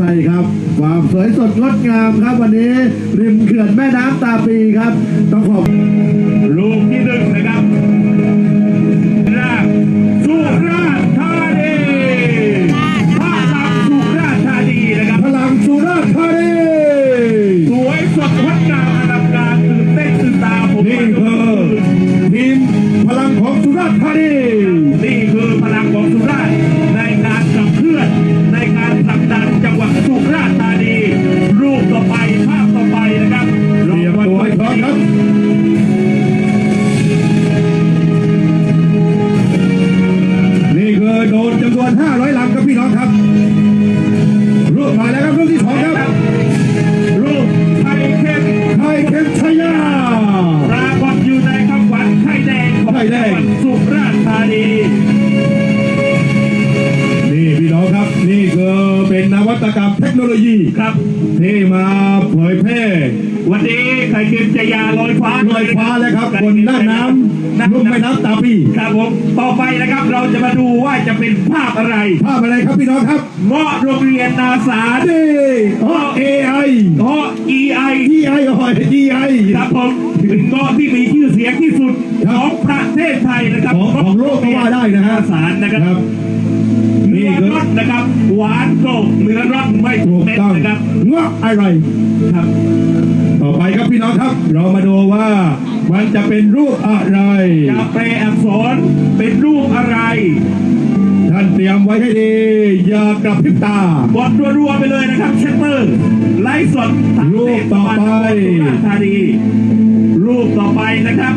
ช่ครับ ความสวยสดงดงามครับวันนี้ ริมเขื่อนแม่น้ำตาปีครับ ต้องขอบลูกที่หนึ่งนะครับราชสุราษฎร์ธานีพระรามสุราษฎร์ธานีนะครับ พลังสุราษฎร์ธานีสวยสดงดงามอลังการตื่นเต้นตื่นตาผมนี่คือทีมพลังของสุราษฎร์ธานี กรรมเทคโนโลยีครับที่มาเผยแพร่วันนี้ไข่เค็มจะยาลอยฟ้าลอยฟ้าแล้วครับบนหน้าน้ำลุ่มแม่น้ำตาปีครับผมต่อไปนะครับเราจะมาดูว่าจะเป็นภาพอะไร ภาพอะไรครับพี่น้องครับเงาะโรงเรียนนาสานี่อ๋อ AI เงาะ EI EI อ๋อ EI ครับผมเป็นเงาะที่มีชื่อเสียงที่สุดครัขบองประเทศไทยนะครับของของโลกก็ว่าได้นะฮะนาสารนะครับครับเนื้นี่อคือรสนะครับ หวานกรอบเนื้อรสไม่ถูถูกกเม็ดต้องนะครับเงาะอะไรครับ ต่อไปครับพี่น้องครับ เรามาดูว่ามันจะเป็นรูปอะไรจะแปลอักษรเป็นรูปอะไรท่านเตรียมไว้ให้ดีอย่ากระพริบตากดรัวๆไปเลยนะครับเชตเตอร์ไลฟ์สดทางรูปต่อไปเทศบาลนครสุราษฎร์ธานีรูปต่อไปนะครับ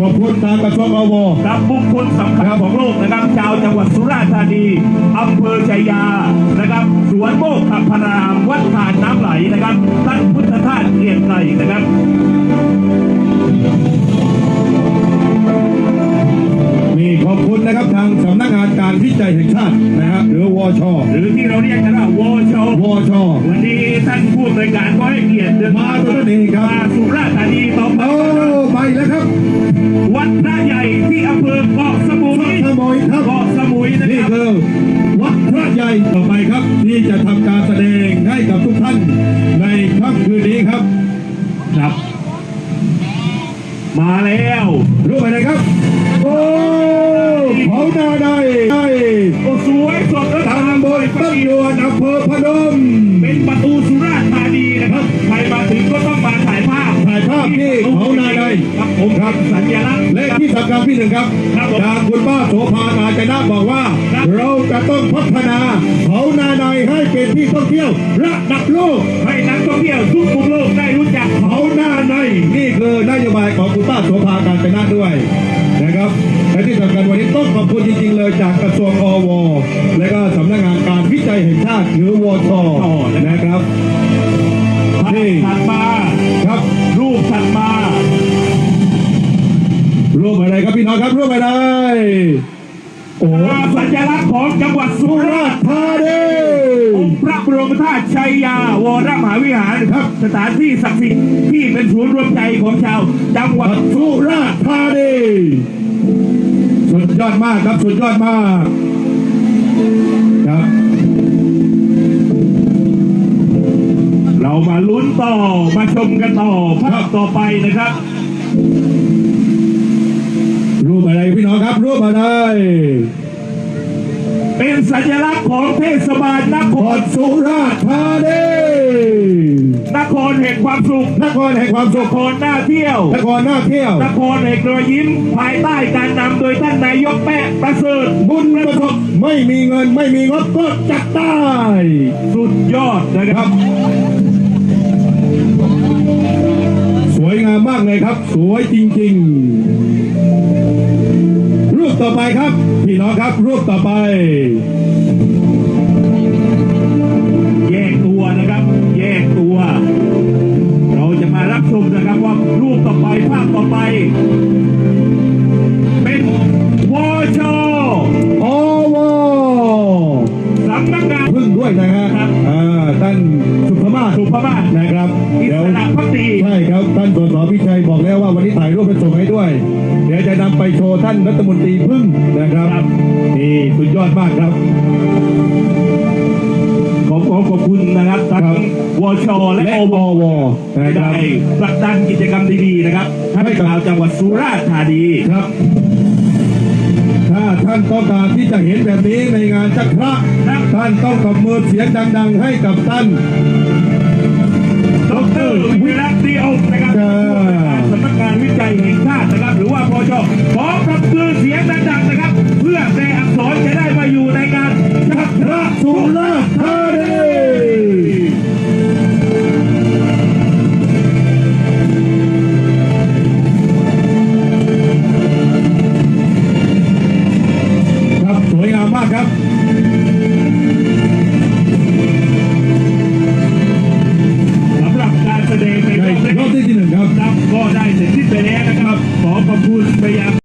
ขอบคุณทางกระทรวงอวครับบุคคลสำคัญของโลกนะครับชาวจังหวัดสุราษฎร์ธานีอำเภอชัยยานะครับ สวนโมกขับพรามวัดทานน้ำไหลนะครับท่านพุทธทาสเกรียงไกรนะครับมีขอบคุณนะครับทางสำนักงานการวิจัยแห่งชาตินะครับหรือวช หรือที่เราเรียกกันว่าวชวช วันนี้ท่านผู้บริการก็ให้เกียรติเดินมาตัวนั่นเองครับมาสุราษฎร์ธานีต่อไปโอ้ ไปแล้วครับ วัดพระใหญ่ที่อำเภอเกาะสมุยขโมยครับเกาะสมุยนะนี่ครับคือวัดพระใหญ่ต่อไปครับ ที่จะทำการแสดงให้กับทุกท่านในค่ำคืนนี้ครับ ครับ มาแล้วรู้ไหมนะครับ โอ้เผานาได้ได้โอ้สวยสดและทางบนตั้งยวนอำเภอพนมเป็นประตูสุราษฎร์ธานีนะครับใครมาถึงก็ต้องมาถ่ายภาพถ่ายภาพที่เขานาได้ ครับผมครับสัญลักษณ์และที่สำคัญที่หนึ่งครับครับผมทางคุณป้าโสภากาญจนะบอกว่าครับเราจะต้องพัฒนาเขานาในให้เป็นที่ท่องเที่ยวระดับโลกให้นักท่องเที่ยวทุกมุมโลกได้รู้จักเขาเขาหน้าในนี่คือนโยบายของคุณป้าโสภาการจนะด้วยนะครับและที่สำคัญวันนี้ต้องขอบคุณจริงๆเลยจากกระทรวงอว และก็สำนักงานการวิจัยแห่งชาติหรือวชนะครับ ร่วมอะไรครับพี่น้องครับร่วมอะไรโอ้สัญลักษณ์ของจังหวัดสุสุราราษษฎร์ฎร์ธานีองค์พระบรมธาตุชัยยาวรมหาวิหารครับ สถานที่ศักดิ์สิทธิ์ที่เป็นศูนย์รวมใจของชาว จังหวัดสุราษฎร์ธานีสุดยอดมากครับสุดยอดมากครับ เรามาลุ้นต่อมาชมกันต่อภาพต่อไปนะครับ รับรูปอะไร เป็นสัญลักษณ์ของเทศบาลนคขอรดสุราษฎร์ธานีนครแห่งความสุขนครแห่งความสุนขครน่าเที่ยวนครน่าเที่ยวนครแห่งรอยยิ้ม ภายใต้การนำโดยท่านนายกแปะประเสริฐบุญประสบไม่มีเงินไม่มีงบก็จัดได้สุดยอดนะคครัรับบสวยงามมากเลยครับ สวยจริงๆรูปต่อ ไปครับ พี่น้องครับรูปต่อไป เดี๋ยวจะนำไปโชว์ท่านรัฐมนตรีพึ่งนะครับนี่สุดยอดมากครับขอขอขอบคุณนะครับทั้งครับวชและและโออววนะคได้รับผลักดันกิจกรรมดีๆนะครับให้ชาวจังหวัดสุราษฎร์ธานีครับ ถ้าท่านต้องการที่จะเห็นแบบนี้ในงานจักระครับท่านต้องตบมือเสียงดัง ๆ ให้กับท่าน วยงามมากครับสำหรับการแสดงในรอบที่หนึ่งครับก็ได้เสร็จสิ้นไปแล้วนะครับ ขอขอบคุณไปยัง